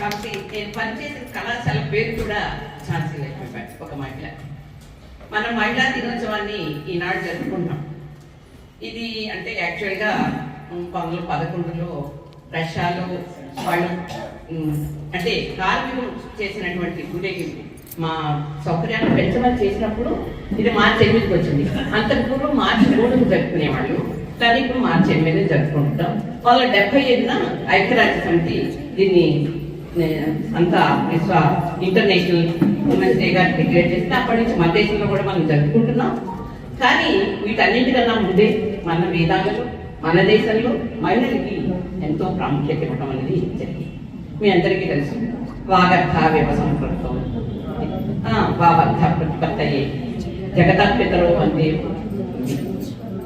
కాబట్టి నేను పనిచేసిన కళాశాల పేరు కూడా ఝాన్సీ లక్ష్మీబాయి ఒక మహిళ. మనం మహిళా దినోత్సవాన్ని ఈనాడు జరుపుకుంటాం. ఇది అంటే యాక్చువల్గా పంతొమ్మిది పదకొండులో రష్యాలో వాళ్ళు అంటే కార్మికులు చేసినటువంటి ఊరేగింపు మా సౌకర్యాన్ని పెంచమని చేసినప్పుడు ఇది మార్చి ఎనిమిదికి వచ్చింది. అంతకు పూర్వం మార్చి మూడుకు జరుపుకునేవాళ్ళు. కానీ ఇప్పుడు మార్చి ఎనిమిది జరుపుకుంటాం. వాళ్ళ డెబ్బై ఐదున ఐక్యరాజ్య సమితి దీన్ని అంతా విశ్వ ఇంటర్నేషనల్ ఉమెన్స్ డేగా డిక్లేర్ చేస్తే అప్పటి నుంచి మన దేశంలో కూడా మనం జరుపుకుంటున్నాం. కానీ వీటన్నింటికన్నా ముందే మన వేదాంగలు మన దేశంలో మహిళలకి ఎంతో ప్రాముఖ్యత ఇవ్వడం అనేది జరిగింది. మీ అందరికీ తెలుసు వాగర్థ వ్యవసంపృతం వాగర్థ ప్రతిపత్తయే జగతాత్పితలో అందే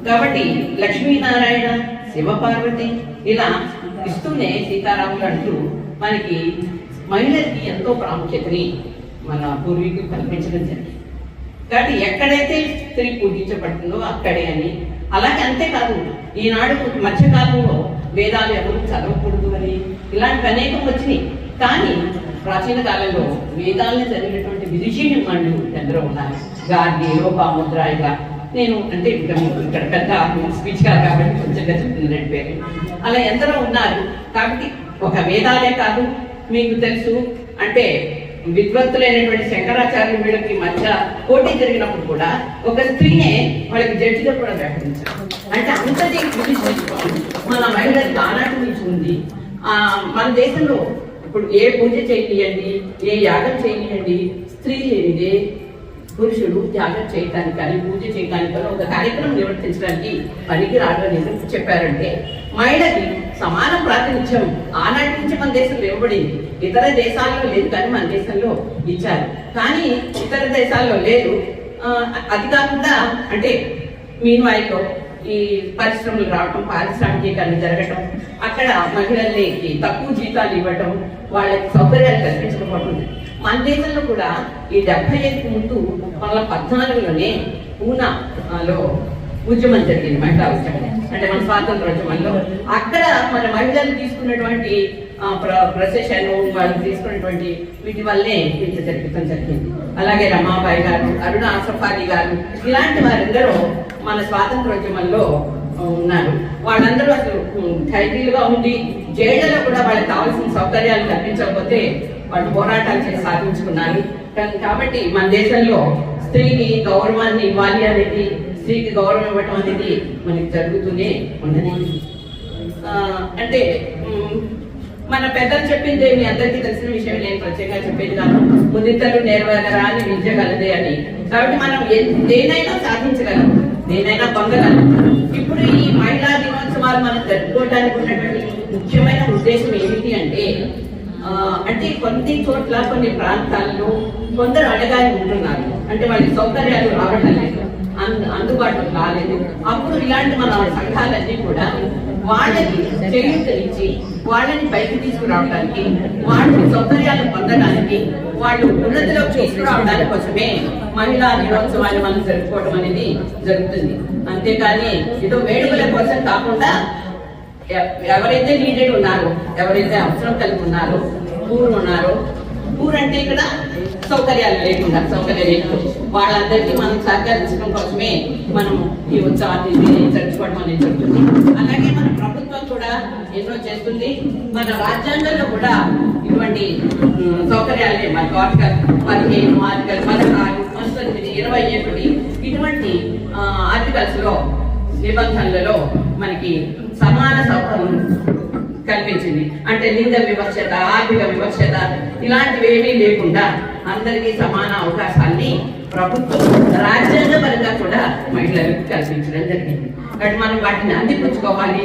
కాబట్టి లక్ష్మీనారాయణ శివపార్వతి ఇలా ఇస్తూనే సీతారాములు అంటూ మనకి మహిళలకి ఎంతో ప్రాముఖ్యతని మన పూర్వీకులు కల్పించడం జరిగింది. కాబట్టి ఎక్కడైతే స్త్రీ పూజించబడుతుందో అక్కడే అని. అలాగే అంతేకాదు ఈనాడు మధ్యకాలంలో వేదాలు ఎవరు చదవకూడదు అని. ఇలాంటివి అనేకం వచ్చినాయి. కానీ ప్రాచీన కాలంలో వేదాలను చదివినటువంటి విదుషీని వాళ్ళు ఎందరో ఉన్నారు. గార్గి రూపాముద్ర ఇలా నేను అంటే ఇక్కడ ఇక్కడ పెద్ద స్పీచ్ కాదు కాబట్టి కొంచెంగా చెప్తుంది రెండు పేరు. అలా ఎందరో ఉన్నారు. కాబట్టి ఒక వేదాలే కాదు మీకు తెలుసు. అంటే విద్వత్తులైనటువంటి శంకరాచార్య వీళ్ళకి మధ్య పోటీ జరిగినప్పుడు కూడా ఒక స్త్రీనే వాళ్ళకి జడ్జిగా కూడా వ్యవహరించారు. అంటే అంతటి మన మహిళలకు ఆనాటి నుంచి ఉంది. ఆ మన దేశంలో ఇప్పుడు ఏ పూజ చేయనియండి ఏ యాగం చేయనియండి స్త్రీ లేనిదే పురుషుడు త్యాగం చేయటానికి కానీ పూజ చేయడానికి కానీ ఒక కార్యక్రమం నిర్వర్తించడానికి పనికి రావడం చెప్పారంటే మహిళకి సమాన ప్రాతినిధ్యం. ఆనాటి నుంచి మన దేశంలో ఇవ్వబడింది ఇతర దేశాల్లో లేదు కానీ మన దేశంలో ఇచ్చారు. కానీ ఇతర దేశాల్లో లేదు. అది కాకుండా అంటే మీన్ వాయిలో ఈ పరిశ్రమలు రావటం పారిశ్రామికీకరణ జరగటం అక్కడ మహిళలకి తక్కువ జీతాలు ఇవ్వటం వాళ్ళకి సౌకర్యాలు కల్పించకపోవడం మన దేశంలో కూడా ఈ డెబ్బై ఐదు ముందు వాళ్ళ పద్నాలుగులోనే పూనాలో ఉద్యమం జరిగింది మహిళా ఉద్యమం. అంటే మన స్వాతంత్ర ఉద్యమంలో అక్కడ మన మహిళలు తీసుకున్నటువంటి ప్రొసెషన్ వాళ్ళు తీసుకున్నటువంటి వీటి వల్లే ఇంత జరిపితం జరిగింది. అలాగే రమాబాయి గారు అరుణ ఆసఫాలి గారు ఇలాంటి వారందరూ మన స్వాతంత్రోద్యమంలో ఉన్నారు. వాళ్ళందరూ అసలు ఖైదీలుగా ఉండి జైళ్ళలో కూడా వాళ్ళకి కావాల్సిన సౌకర్యాలు కల్పించకపోతే వాళ్ళు పోరాటాలు చేసి సాధించుకున్నారు. కాబట్టి మన దేశంలో స్త్రీకి గౌరవాన్ని ఇవ్వాలి అనేది స్త్రీకి గౌరవం ఇవ్వటం అనేది మనకి జరుగుతూనే ఉన్నది. అంటే మన పెద్దలు చెప్పింది మీ అందరికీ తెలిసిన విషయం నేను ప్రత్యేకంగా చెప్పేది కాదు. ముదితలు నేర్వగలరా అని విద్య అని. కాబట్టి మనం దేనైనా సాధించగలం దేనైనా పొందగలం. ఇప్పుడు ఈ మహిళా దినోత్సవాలు మనం జరుపుకోవడానికి ఉన్నటువంటి ముఖ్యమైన ఉద్దేశం ఏమిటి అంటే అంటే కొన్ని చోట్ల కొన్ని ప్రాంతాల్లో కొందరు అడగాలి ఉంటున్నారు. అంటే వాళ్ళ సౌకర్యాలు రావడం లేదు. అందుబాటులో రాలేదు. అప్పుడు ఇలాంటి మన సంఘాలన్నీ కూడా వాళ్ళకి చేయూతనిచ్చి వాళ్ళని పైకి తీసుకురావడానికి వాళ్ళు సౌకర్యాలు పొందడానికి వాళ్ళు ఉన్నతిలోకి తీసుకురావడానికి కోసమే మహిళా దినోత్సవాన్ని మనం జరుపుకోవడం అనేది జరుగుతుంది. అంతేకాని ఏదో వేడుకల కోసం కాకుండా ఎవరైతే నీడెడ్ ఉన్నారో ఎవరైతే అవసరం కలిగి ఉన్నారో ఊరు ఉన్నారో ఊరంటే అంటే ఇక్కడ సౌకర్యాలు లేకుండా సౌకర్యం లేకుండా వాళ్ళందరికీ మనం సహకరించడం కోసమే మనం ఈ ఉత్సవాన్ని జరుపుకోవడం అనేది జరుగుతుంది. అలాగే మన ప్రభుత్వం కూడా ఎన్నో చేస్తుంది. మన రాజ్యాంగంలో కూడా ఇటువంటి సౌకర్యాలే మన ఆర్టికల్ పదిహేను ఆర్టికల్ పదహారు పంతొమ్మిది ఇరవై ఒకటి ఇటువంటి ఆర్టికల్స్లో నిబంధనలలో మనకి సమాన సౌకర్యం కల్పించింది. అంటే లింగ వివక్షత ఆర్థిక వివక్షత ఇలాంటివి ఏమీ లేకుండా అందరికీ సమాన అవకాశాన్ని ప్రభుత్వం రాజ్యాంగపరంగా కూడా మహిళలకు కల్పించడం జరిగింది. కాబట్టి మనం వాటిని అందిపుచ్చుకోవాలి.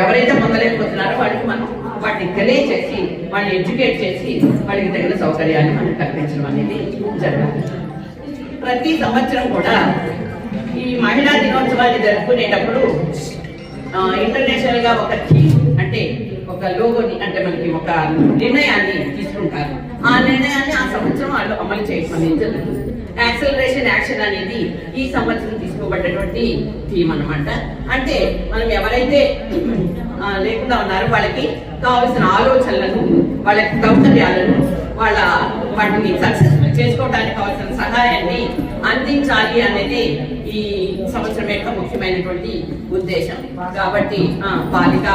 ఎవరైతే పొందలేకపోతున్నారో వాటికి మనం వాటిని తెలియచేసి వాళ్ళని ఎడ్యుకేట్ చేసి వాళ్ళకి తగిన సౌకర్యాన్ని మనం కల్పించడం అనేది జరగాలి. ప్రతి సంవత్సరం కూడా ఈ మహిళా దినోత్సవాన్ని జరుపుకునేటప్పుడు ఇంటర్నేషనల్గా ఒక థీమ్ అంటే ఒక లోగోని అంటే మనకి ఒక నిర్ణయాన్ని తీసుకుంటారు. ఆ నిర్ణయాన్ని ఆ సంవత్సరం వాళ్ళు అమలు చేయడం జరుగుతుంది. యాక్సలరేషన్ యాక్షన్ అనేది ఈ సంవత్సరం తీసుకోబడ్డటువంటి థీమ్ అన్నమాట. అంటే మనం ఎవరైతే లేకుండా ఉన్నారో వాళ్ళకి కావలసిన ఆలోచనలను వాళ్ళ సౌకర్యాలను వాళ్ళ వాటిని సక్సెస్ఫుల్ చేసుకోవడానికి కావాల్సిన సహాయాన్ని అందించాలి అనేది ఈ సంవత్సరం యొక్క ముఖ్యమైనటువంటి ఉద్దేశం. కాబట్టి బాలిక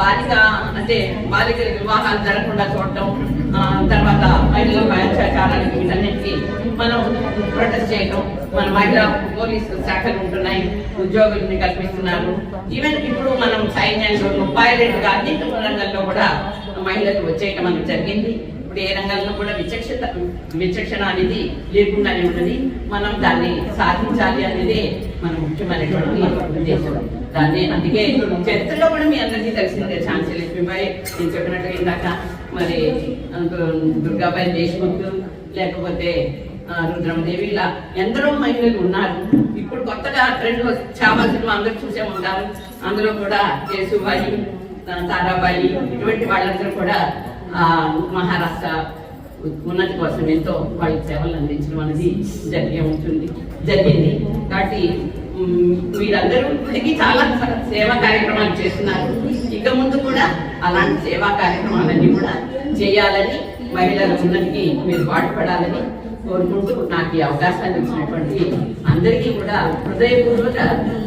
బాలిక. అంటే బాలికల వివాహాలు జరగకుండా చూడటం తర్వాత మహిళల అత్యాచారానికి వీటన్నిటికీ మనం ప్రొటెస్ట్ చేయటం మన మహిళా పోలీసు శాఖలు ఉంటున్నాయి ఉద్యోగుల్ని కల్పిస్తున్నారు. ఈవెన్ ఇప్పుడు మనం సైన్యంలో పైలట్ అన్ని రంగంలో కూడా మహిళలు వచ్చేయటం మనకు జరిగింది. ఇప్పుడు ఏ రంగంలో కూడా విచక్షత విచక్షణ అనేది లేకుండానే ఉన్నది మనం దాన్ని సాధించాలి అనేది మన ముఖ్యమైనటువంటి ఉద్దేశం. దాన్ని అందుకే చరిత్రలో కూడా మీ అందరికీ తెలిసిందే ఝాన్సీ లక్ష్మీబాయి నేను చెప్పినట్టు ఇందాక మరి దుర్గాబాయి దేశ్ముఖ్ లేకపోతే రుద్రమదేవి ఇలా ఎందరో మహిళలు ఉన్నారు. ఇప్పుడు కొత్తగా ట్రెండ్ చావా సినిమా అందరూ చూసే ఉంటారు. అందులో కూడా కేసుబాయి ఆ, తారాబాయి ఇటువంటి వాళ్ళందరూ కూడా ఆ, మహారాష్ట్ర ఉన్నతి కోసం ఎంతో వాళ్ళకి సేవలు అందించడం అనేది జరిగే ఉంటుంది జరిగింది. కాబట్టి మీరందరూ ఇప్పటికీ చాలా సేవా కార్యక్రమాలు చేస్తున్నారు. ఇక ముందు కూడా అలాంటి సేవా కార్యక్రమాలన్నీ కూడా చేయాలని మహిళల ఉన్నతికి మీరు పాటుపడాలని కోరుకుంటూ నాకు ఈ అవకాశాన్ని ఇచ్చినటువంటి అందరికీ కూడా హృదయపూర్వక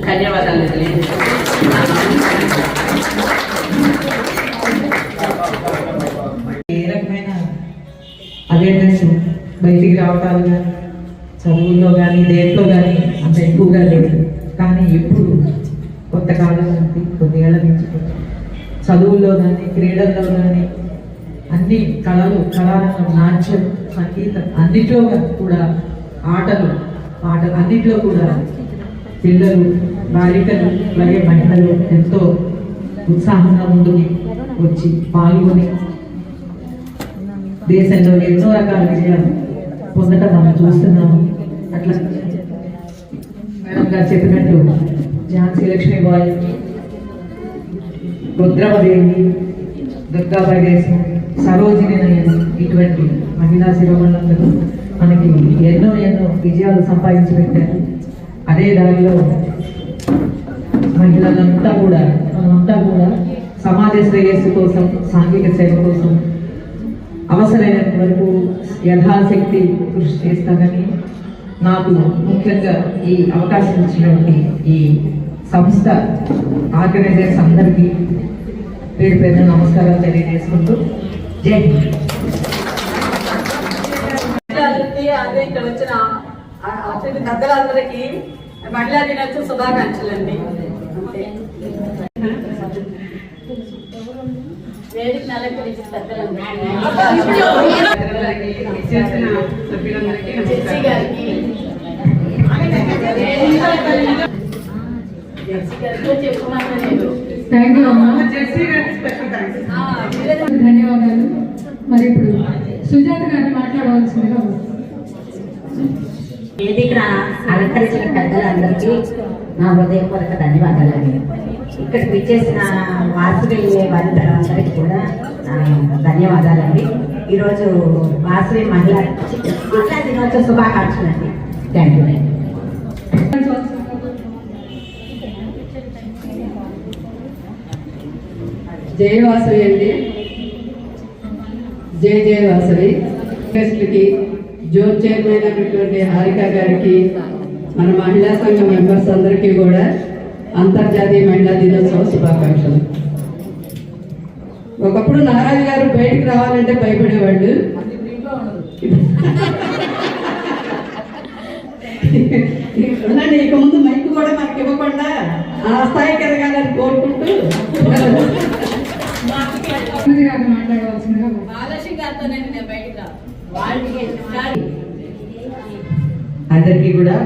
ధన్యవాదాలు తెలియజేస్తున్నాను. అవేర్నెస్ బయటికి రావటాలు కానీ చదువుల్లో కానీ దేంట్లో కానీ అంత ఎక్కువగా లేదు. కానీ ఎప్పుడు కొంతకాలం నుండి కొద్దివేళ్ళ నుంచి చదువుల్లో కానీ క్రీడల్లో కానీ అన్ని కళలు కళారంగం నాట్యం సంగీతం అన్నిట్లో కూడా ఆటలు పాటలు అన్నిట్లో కూడా పిల్లలు బాలికలు అలాగే మహిళలు ఎంతో ఉత్సాహంగా ముందుకు వచ్చి పాల్గొని దేశంలో ఎన్నో రకాల విజయాలు పొందటం మనం చూస్తున్నాము. అట్లా మేడం గారు చెప్పినట్టు ఝాన్సీ లక్ష్మీబాయి రుద్రమదేవి దుర్గాబాయి దేశం సరోజిని ఇటువంటి మహిళా శిరోమణులందరూ మనకి ఎన్నో ఎన్నో విజయాలు సంపాదించి పెట్టారు అదే దారిలో మహిళలంతా కూడా మనమంతా కూడా సమాజ శ్రేయస్సు కోసం సాంఘిక సేవ కోసం అవసరమైనంత వరకు యథాశక్తి కృషి చేస్తానని నాకు ముఖ్యంగా ఈ అవకాశం ఇచ్చినటువంటి ఈ సంస్థ ఆర్గనైజర్స్ అందరికీ పేరు పేరు నమస్కారాలు తెలియజేసుకుంటూ జై హింద్. అదే ఇక్కడ వచ్చిన అతిథి పెద్దలందరికీ మహిళా దినోత్సవ శుభాకాంక్షలు అండి వేదిక అలంకరించిన పెద్దలందరికీ జెస్సీ గారికి జెస్సీ గారికి చెప్పుకున్నాను నేను థ్యాంక్ ధన్యవాదాలు. మరి ఇప్పుడు సుజాత గారు మాట్లాడవలసిందిగా వేదికన అలంకరించిన పెద్దలందరికీ నా హృదయపూర్వక ధన్యవాదాలండి ఇక్కడికి విచ్చేసిన వాసవి అందరికీ కూడా ధన్యవాదాలండి. ఈరోజు వాసవి మహిళా మహిళా దినోత్సవ శుభాకాంక్షలు అండి. థ్యాంక్ యూ అండి జయ వాసవి అండి. జయ జయ వాసవి. గెస్ట్లకి జోన్ చైర్మన్ అయినటువంటి హారిక గారికి మన మహిళా సంఘం మెంబర్స్ అందరికీ కూడా అంతర్జాతీయ మహిళా దినోత్సవ శుభాకాంక్షలు. ఒకప్పుడు నారాయణ గారు బయటికి రావాలంటే భయపడేవాళ్ళు. ఇక ముందు మైక్ కూడా మనకి ఇవ్వకుండా ఆ స్థాయికి ఎదగాలని కోరుకుంటూ. అందరికీ కూడా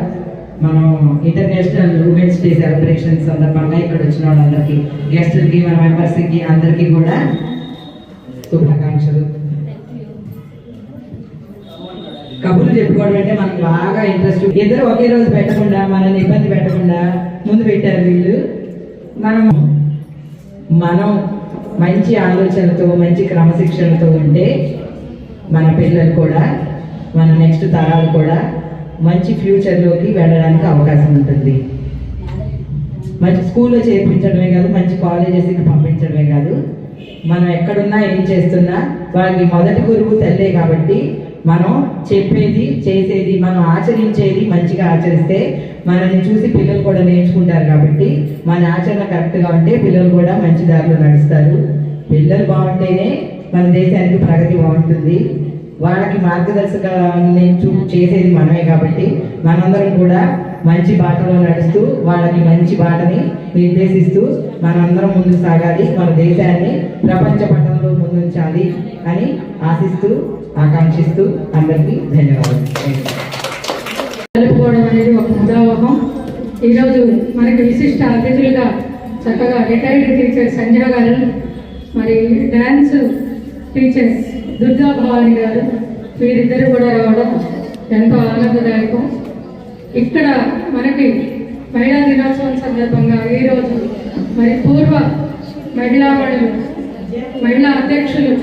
మనం ఇంటర్నేషనల్ ఉమెన్స్ డే సెలబ్రేషన్ సందర్భంగా ఇక్కడ వచ్చిన వాళ్ళందరికీ గెస్టులకి మన మెంబర్స్కి అందరికీ కూడా శుభాకాంక్షలు. కబుర్లు చెప్పుకోవడం అంటే మనకు బాగా ఇంట్రెస్ట్ ఇద్దరు ఒకే రోజు పెట్టకుండా మనల్ని ఇబ్బంది పెట్టకుండా ముందు పెట్టారు వీళ్ళు. మనం మనం మంచి ఆలోచనతో మంచి క్రమశిక్షణతో ఉంటే మన పిల్లలు కూడా మన నెక్స్ట్ తరాలు కూడా మంచి ఫ్యూచర్లోకి వెళ్ళడానికి అవకాశం ఉంటుంది. మంచి స్కూల్లో చేర్పించడమే కాదు మంచి కాలేజెస్కి పంపించడమే కాదు. మనం ఎక్కడున్నా ఏం చేస్తున్నా వాళ్ళకి మొదటి గురువు తల్లే కాబట్టి మనం చెప్పేది చేసేది మనం ఆచరించేది మంచిగా ఆచరిస్తే మనల్ని చూసి పిల్లలు కూడా నేర్చుకుంటారు కాబట్టి మన ఆచరణ కరెక్ట్గా ఉంటే పిల్లలు కూడా మంచి దారిలో నడుస్తారు. పిల్లలు బాగుంటేనే మన దేశానికి ప్రగతి బాగుంటుంది. వాళ్ళకి మార్గదర్శకాన్ని చూ చేసేది మనమే కాబట్టి మనందరం కూడా మంచి బాటలో నడుస్తూ వాళ్ళకి మంచి బాటని నిర్దేశిస్తూ మనందరం ముందుకు సాగాలి మన దేశాన్ని ప్రపంచ పటంలో ముందుంచాలి అని ఆశిస్తూ ఆకాంక్షిస్తూ అందరికీ ధన్యవాదాలు. కలుపుకోవడం జరుపుకోవడం అనేది ఒక ముదావహం ఈరోజు మనకి విశిష్ట అతిథులుగా చక్కగా రిటైర్డ్ టీచర్ సంజయ్ గారు మరి డ్యాన్స్ టీచర్స్ దుర్గా భవాని గారు వీరిద్దరు కూడా రావడం ఎంతో ఆనందదాయకం. ఇక్కడ మనకి మహిళా దినోత్సవం సందర్భంగా ఈరోజు మరి పూర్వ మహిళా మహిళా అధ్యక్షులు